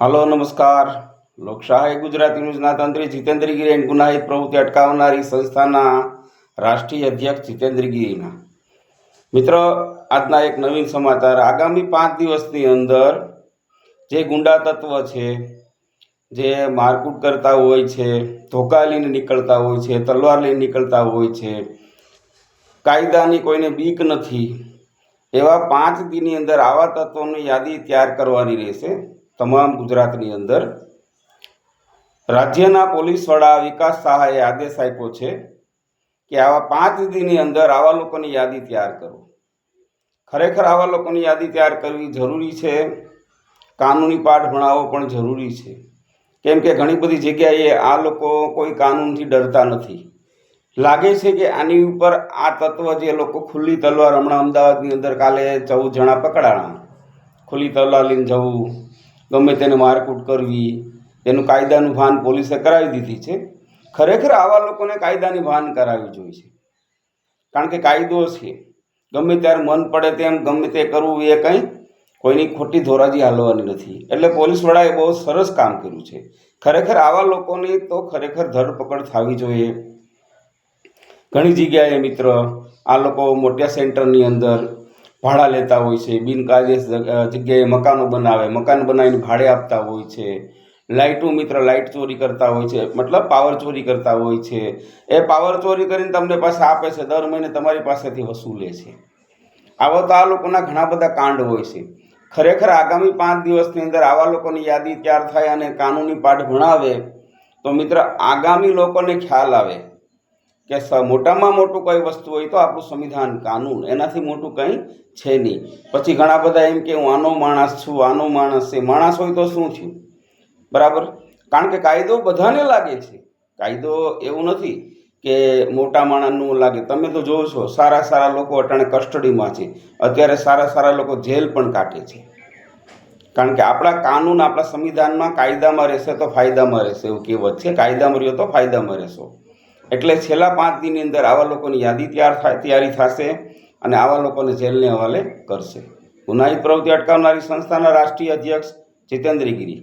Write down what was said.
હાલો, નમસ્કાર. લોકશાહી ગુજરાતી ન્યૂઝના તંત્રી જીતેન્દ્રગીરી એન્ડ ગુનાહિત પ્રવૃત્તિ અટકાવનારી સંસ્થાના રાષ્ટ્રીય અધ્યક્ષ જીતેન્દ્રગીરીના મિત્રો, આજના એક નવીન સમાચાર. આગામી પાંચ દિવસની અંદર જે ગુંડા તત્વ છે, જે મારકૂટ કરતા હોય છે, ધોકા લઈને નીકળતા હોય છે, તલવાર લઈને નીકળતા હોય છે, કાયદાની કોઈને બીક નથી, એવા પાંચ દિનની અંદર આવા તત્વોની યાદી તૈયાર કરવાની રહેશે. તમામ ગુજરાતની અંદર. રાજ્યના પોલીસ વડા વિકાસ સહાયે આદેશ આપ્યો છે કે આવા પાંચ દીની અંદર આવા લોકોની યાદી તૈયાર કરો. ખરેખર આવા લોકોની યાદી તૈયાર કરવી જરૂરી છે? કાનૂની પાઠ ભણાવવો પણ જરૂરી છે. કેમ કે ઘણી બધી જગ્યાએ આ લોકો કોઈ કાનૂનથી ડરતા નથી. લાગે છે કે આની ઉપર આ તત્વ જે લોકો ખુલ્લી તલવાર હમણાં અમદાવાદની અંદર કાલે ચૌદ જણા પકડાણા. ખુલ્લી તલવાર લઈને જવું. ગમે તેને મારકૂટ કરવી, તેનું કાયદાનું ભાન પોલીસે કરાવી દીધી છે. ખરેખર આવા લોકોને કાયદાની ભાન કરાવવી જોઈએ છે. કારણ કે કાયદો છે. ગમે ત્યારે મન પડે તેમ ગમે તે કરવું એ કંઈ કોઈની ખોટી ધોરાજી હાલવાની નથી. એટલે પોલીસ વડાએ બહુ સરસ કામ કર્યું છે. ખરેખર આવા લોકોની તો ખરેખર ધરપકડ થવી જોઈએ. ઘણી જગ્યાએ મિત્ર, આ લોકો મોટા સેન્ટરની અંદર ભાડા લેતા હોય છે બિનકાયદેસ જગ્યાએ મકાનો બનાવે, મકાન બનાવીને ભાડે આપતા હોય છે, લાઇટો મિત્ર, લાઇટ ચોરી કરતા હોય છે, મતલબ પાવર ચોરી કરતા હોય છે. એ પાવર ચોરી કરીને તમને પાસે આપે છે, દર મહિને તમારી પાસેથી વસૂલે છે. આવા તો આ લોકોના ઘણા બધા કાંડ હોય છે. ખરેખર આગામી પાંચ દિવસની અંદર આવા લોકોની યાદી તૈયાર થાય અને કાનૂની પાઠ ભણાવે, તો મિત્ર આગામી લોકોને ખ્યાલ આવે. કે મોટામાં મોટું કોઈ વસ્તુ હોય તો આપણું સંવિધાન કાનૂન, એનાથી મોટું કંઈ છે નહીં. પછી ઘણા બધા એમ કે હું આનો માણસ છું, આનો માણસ છે. માણસ હોય તો શું થયું? બરાબર? કારણ કે કાયદો બધાને લાગે છે. કાયદો એવું નથી કે મોટા માણસનું લાગે. તમે તો જોવો છો, સારા સારા લોકો અટાણે કસ્ટડીમાં છે. અત્યારે સારા સારા લોકો જેલ પણ કાઢે છે. કારણ કે આપણા કાનૂન, આપણા સંવિધાનમાં કાયદામાં રહેશે તો ફાયદામાં રહેશે. એવું કહેવત છે. કાયદામાં રહ્યો તો ફાયદામાં રહેશો. એટલે છેલ્લા પાંચ દિનની અંદર આવા લોકોની યાદી તૈયાર થાય તૈયારી થશે અને આવા લોકોને જેલને હવાલે કરશે. ગુનાહિત પ્રવૃત્તિ અટકાવનારી સંસ્થાના રાષ્ટ્રીય અધ્યક્ષ જીતેન્દ્ર ગિરી.